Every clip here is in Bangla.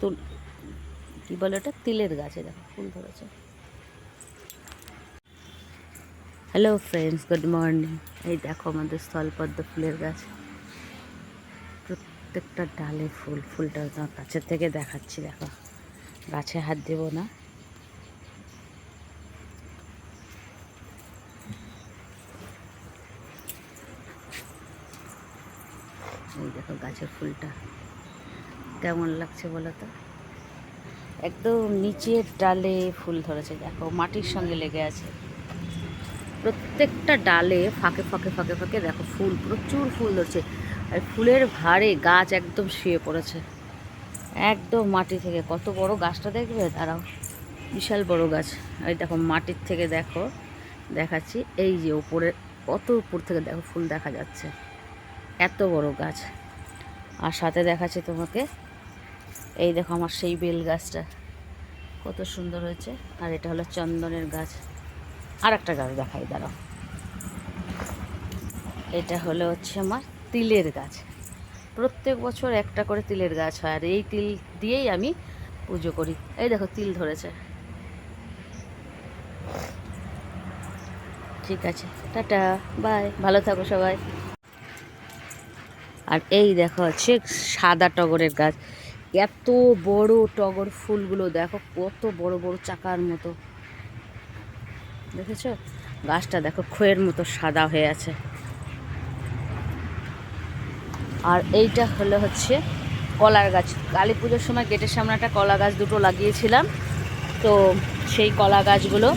তুল, কী বলে ওটা? তিলের গাছে দেখো, ফুল ধরেছে। হ্যালো ফ্রেন্ডস গুড মর্নিং এই দেখো আমাদের স্থলপদ্ম ফুলের গাছ। প্রত্যেকটা ডালে ফুল, ফুলটা তোমার কাছের থেকে দেখাচ্ছি, দেখো। গাছে হাত দেবো না। এই দেখো গাছের ফুলটা। কেমন লাগছে বলো তো? একদম নিচের ডালে ফুল ধরেছে, দেখো মাটির সঙ্গে লেগে আছে। প্রত্যেকটা ডালে ফাঁকে ফাঁকে ফাঁকে ফাঁকে দেখো ফুল, প্রচুর ফুল ধরছে। আর ফুলের ভারে গাছ একদম শুয়ে পড়েছে। একদম মাটি থেকে, কত বড় গাছটা দেখবে? দাঁড়াও, বিশাল বড় গাছ। এই দেখো মাটির থেকে দেখো, দেখাচ্ছি, এই যে উপরে, কত উপর থেকে দেখো ফুল দেখা যাচ্ছে। এত বড় গাছ। আর সাথে দেখাচ্ছি তোমাকে এই দেখো আমার সেই বেল গাছটা। কত সুন্দর হয়েছে। আর এটা হলো চন্দনের গাছ। আর একটা গাছ দেখাই, দাঁড়াও। এটা হলো হচ্ছে আমার তিলের গাছ। প্রত্যেক বছর একটা করে তিলের গাছ হয়, আর এই তিল দিয়েই আমি পুজো করি। এই দেখো, তিল ধরেছে। ঠিক আছে, টাটা, বাই। ভালো থাকো সবাই। আর এই দেখো হচ্ছে সাদা টগরের গাছ। এত বড় টগর ফুলগুলো, দেখো কত বড় বড় চাকার মতো। দেখেছ? গাছটা দেখো খয়ের মতো সাদা হয়ে আছে। আর এইটা হলো হচ্ছে কলার গাছ। কালী পুজোর সময় গেটের সামনে একটা কলা গাছ দুটো লাগিয়েছিলাম। তো সেই কলা গাছগুলো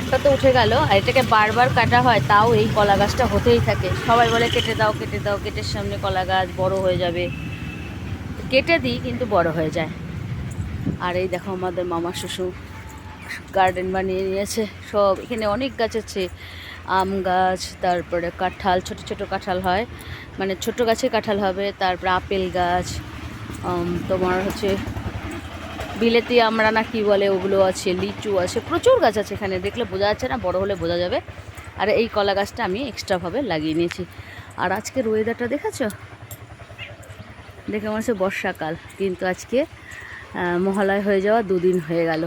একটা তো উঠে গেল, আর এটাকে বারবার কাটা হয়, তাও এই কলা গাছটা হতেই থাকে। সবাই বলে, কেটে দাও কেটে দাও গেটের সামনে কলা গাছ বড় হয়ে যাবে। কেটে দিই, কিন্তু বড় হয়ে যায়। আর এই দেখো আমাদের মামা শ্বশুর গার্ডেন বানিয়ে নিয়েছে। সব এখানে অনেক গাছ আছে। আম গাছ, তারপরে কাঁঠাল, ছোট ছোট কাঁঠাল হয়। মানে ছোট গাছে কাঁঠাল হবে, তারপরে আপেল গাছ তোমার হচ্ছে বিলেতি আমরা না কি বলে ওগুলো আছে, লিচু আছে, প্রচুর গাছ আছে এখানে। দেখলে বোঝা যাচ্ছে না, বড় হলে বোঝা যাবে। আর এই কলা গাছটা আমি এক্সট্রাভাবে লাগিয়ে নিয়েছি। আর আজকের ওয়েদারটা দেখেছ? দেখে মনে হচ্ছে বর্ষাকাল। কিন্তু আজকে মহালয় হয়ে যাওয়া দুদিন হয়ে গেল।